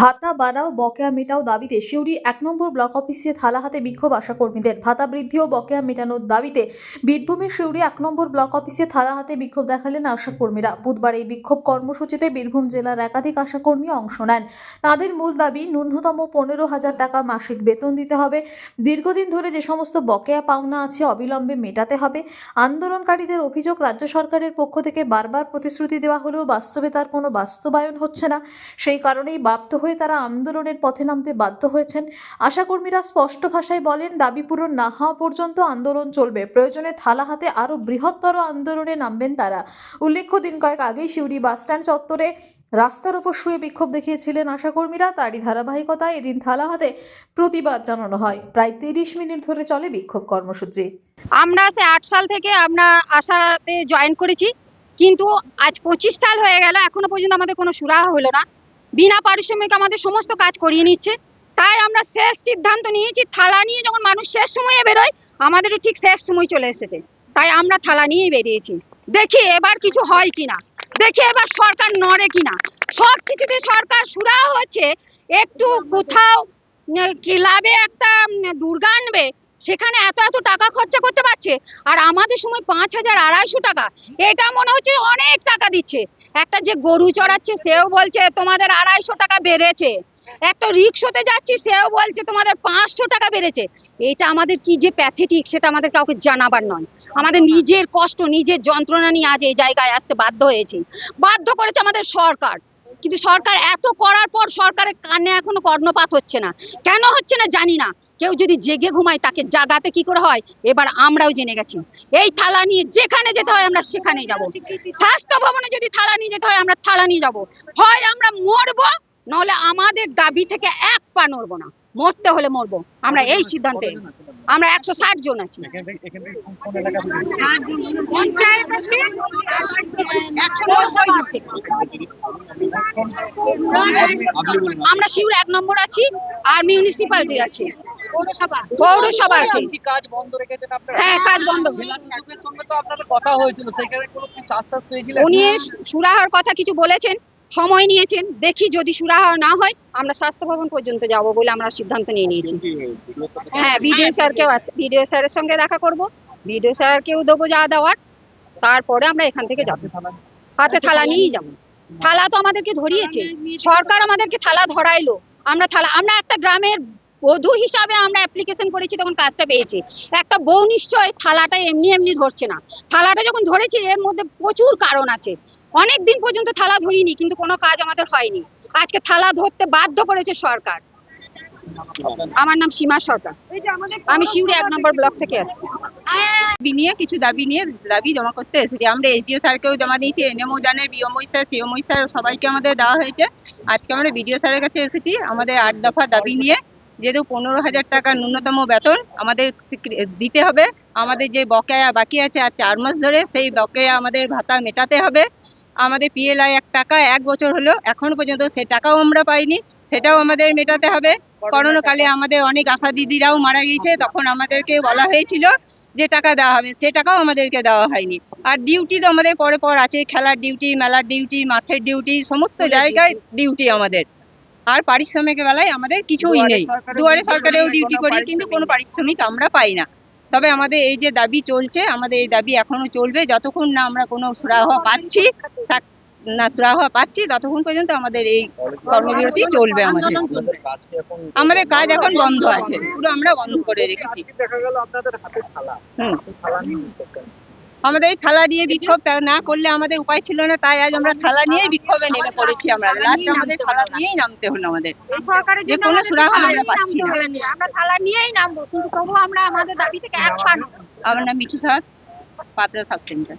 ভাতা বাড়াও, বকেয়া মেটাও দাবিতে সিউড়ি এক নম্বর ব্লক অফিসে থালা হাতে বিক্ষোভ আশা কর্মীদের ভাতা বৃদ্ধি ও বকেয়া মেটানোর দাবিতে বীরভূমের সিউড়ি এক নম্বর ব্লক অফিসে থালা হাতে বিক্ষোভ দেখালেন আশা কর্মীরা বুধবার এই বিক্ষোভ কর্মসূচিতে বীরভূম জেলার একাধিক আশা কর্মী অংশ নেন। তাদের মূল দাবি, ন্যূনতম পনেরো হাজার টাকা মাসিক বেতন দিতে হবে। দীর্ঘদিন ধরে যে সমস্ত বকেয়া পাওনা আছে অবিলম্বে মেটাতে হবে। আন্দোলনকারীদের অভিযোগ, রাজ্য সরকারের পক্ষ থেকে বারবার প্রতিশ্রুতি দেওয়া হলেও বাস্তবে তার কোনো বাস্তবায়ন হচ্ছে না। সেই কারণেই বাধ্য হয়ে তারা আন্দোলনের পথে নামতে বাধ্য হয়েছেন। আশাকর্মীরা স্পষ্ট ভাষায় বলেন, দাবি পূরণ না হওয়া পর্যন্ত আন্দোলন চলবে। প্রয়োজনে থালা হাতে আরও বৃহত্তর আন্দোলনে নামবেন তারা। উল্লেখ্য, দিন কয়েক আগেই শিউরি বাসস্ট্যান্ড চত্বরে রাস্তার ওপর শুয়ে বিক্ষোভ দেখিয়েছিলেন আশাকর্মীরা। তারই ধারাবাহিকতায় এদিন থালা হাতে প্রতিবাদ জানানো হয়। প্রায় তিরিশ মিনিট ধরে চলে বিক্ষোভ কর্মসূচি। আমরা সে আট সাল থেকে আমরা আশাতে জয়েন করেছি। কিন্তু আজ পঁচিশ সাল হয়ে গেল, এখনও পর্যন্ত আমাদের কোনো সুরাহা হলো না। বিনা পারিশ্রমিক আমাদের সমস্ত কাজ করিয়ে নিচ্ছে। তাই আমরা শেষ সিদ্ধান্ত নিয়েছি, থালা নিয়ে যখন মানুষ শেষ সময়ে বেরোয়, আমাদেরও ঠিক শেষ সময় চলে এসেছে। তাই আমরা থালা নিয়েই বেরিয়েছি। দেখি এবার কিছু হয় কিনা। দেখি এবার সরকার নড়ে কিনা। সব কিছুতে সরকার সুরাহা হচ্ছে, একটু কোথাও ক্লাবে একটা দুর্গা আনবে, সেখানে এত এত টাকা খরচা করতে পারছে, আর আমাদের সময় পাঁচ হাজার আড়াইশো টাকা, এটা মনে হচ্ছে অনেক টাকা দিচ্ছে। একটা যে গরু চড়াচ্ছে, সেও বলছে, তোমাদের আড়াইশো টাকা বেড়েছে। একটা রিক্সোতে যাচ্ছি, সেও বলছে, তোমাদের পাঁচশো টাকা বেড়েছে। এটা আমাদের কি যে প্যাথেটিক সেটা আমাদের কাউকে জানাবার নয়। আমাদের নিজের কষ্ট, নিজের যন্ত্রণা নিয়ে আজ এই জায়গায় আসতে বাধ্য হয়েছে। বাধ্য করেছে আমাদের সরকার। কিন্তু সরকার এত করার পর সরকারের কানে এখনও কর্ণপাত হচ্ছে না। কেন হচ্ছে না জানি না। কেউ যদি জেগে ঘুমায় তাকে জাগাতে কি করে হয়? এবার আমরাও জেনে গেছি। এই থালা নিয়ে যেখানে যেতে হয় আমরা সেখানেই যাব। স্বাস্থ্য ভবনে যদি থালা নিয়ে যেতে হয় আমরা থালা নিয়ে যাব। হয় আমরা মরবো নলে আমাদের দাবি থেকে এক পা নড়বো না। মরতে হলে মরবো। আমরা এই সিদ্ধান্তে আমরা একশো ষাট জন আছি। পঞ্চায়েত আছে একশো নব্বই আছে আমরা শিউর এক নম্বর আছি আর মিউনিসিপালিটি আছে। পৌরসভা। আছে। কাজ বন্ধ রেখেছেন আপনারা? হ্যাঁ কাজ বন্ধ। সঙ্গে তো আপনাদের কথা হয়েছিল সেখানে কোনো কিছু আশ্বাস পেয়েছিলেন? উনি সুরাহার কথা কিছু বলেছেন। সময় নিয়েছেন দেখি যদি সুরাহা না হয় আমরা স্বাস্থ্য ভবন পর্যন্ত যাব বলে আমরা সিদ্ধান্ত নিয়ে নিয়েছি। হ্যাঁ বিডিও স্যারকেও আছে বিডিও স্যারের সঙ্গে দেখা করব। বিডিও স্যারকেও দেবো যা দেওয়ার তারপরে আমরা এখান থেকে যাব। হাতে থালা নিয়েই যাব। থালা তো আমাদেরকে ধরিয়েছে। সরকার আমাদেরকে থালা ধরাইলো। আমরা থালা আমরা একটা গ্রামের বধূ হিসাবে আমরা অ্যাপ্লিকেশন করেছি তখন কাজটা পেয়েছি। একটা বউ নিশ্চয় থালাটা এমনি এমনি ধরছে না। থালাটা যখন ধরেছে এর মধ্যে প্রচুর কারণ আছে। অনেক দিন পর্যন্ত থালা ধরিনি, কিন্তু কোনো কাজ আমাদের হয়নি। আজকে থালা ধরতে বাধ্য করেছে সরকার। আমার নাম সীমা সরকার। আমি শিউরি এক নম্বর ব্লক থেকে আসছি। দাবি নিয়ে, কিছু দাবি নিয়ে, দাবি জমা করতে এসেছি। আমরা এসডিও স্যারকেও জমা দিয়েছি, এনএমও জানে, বিএমওই স্যার সিএমওই স্যার, সবাইকে আমাদের দেওয়া হয়েছে। আজকে আমরা বিডিও স্যারের কাছে এসেছি, আমাদের আট দফা দাবি নিয়ে। যেহেতু পনেরো হাজার টাকা ন্যূনতম বেতন আমাদের দিতে হবে। আমাদের যে বকেয়া বাকি আছে আর চার মাস ধরে, সেই বকেয়া আমাদের ভাতা মেটাতে হবে। আমাদের পিএলআই এক টাকা এক বছর হলো এখনও পর্যন্ত সেই টাকাও আমরা পাইনি সেটাও আমাদের মেটাতে হবে। করোনাকালে আমাদের অনেক আশা দিদিরাও মারা গিয়েছে তখন আমাদেরকে বলা হয়েছিল যে টাকা দেওয়া হবে সে টাকাও আমাদেরকে দেওয়া হয়নি। আর ডিউটি তো আমাদের পরে পর আছে খেলার ডিউটি মেলার ডিউটি মাঠের ডিউটি সমস্ত জায়গায় ডিউটি আমাদের। আর পারিশ্রমিকের বেলায় আমাদের কিছুই নেই। দুয়ারে সরকারেও ডিউটি করি কিন্তু কোনো পারিশ্রমিক আমরা পাই না। তবে আমাদের এই যে দাবি চলছে আমাদের এই দাবি এখনও চলবে। যতক্ষণ না আমরা কোনো সুরাহা পাচ্ছি না সুরাহা পাচ্ছি ততক্ষণ পর্যন্ত আমাদের এই কর্মবিরতি চলবে আমাদের। আমাদের কাজ এখন বন্ধ আছে। পুরো আমরা বন্ধ করে রেখেছি। দেখা গেল আপনাদের হাতে থালা। হুম। আমাদের থালা নিয়ে বিক্ষোভ না করলে আমাদের উপায় ছিল না তাই আজ আমরা থালা নিয়ে বিক্ষোভে নেমে পড়েছি আমরা। লাস্ট আমাদের থালা নিয়েই নামতে হলো আমাদের। যে কোনো সুরাহ আমরা পাচ্ছি না। আমরা থালা নিয়েই নামবো কিন্তু তবু আমরা আমাদের দাবি থেকে এক পা। আমার নাম মিঠু সাহা পাত্রা সাব সেন্টার।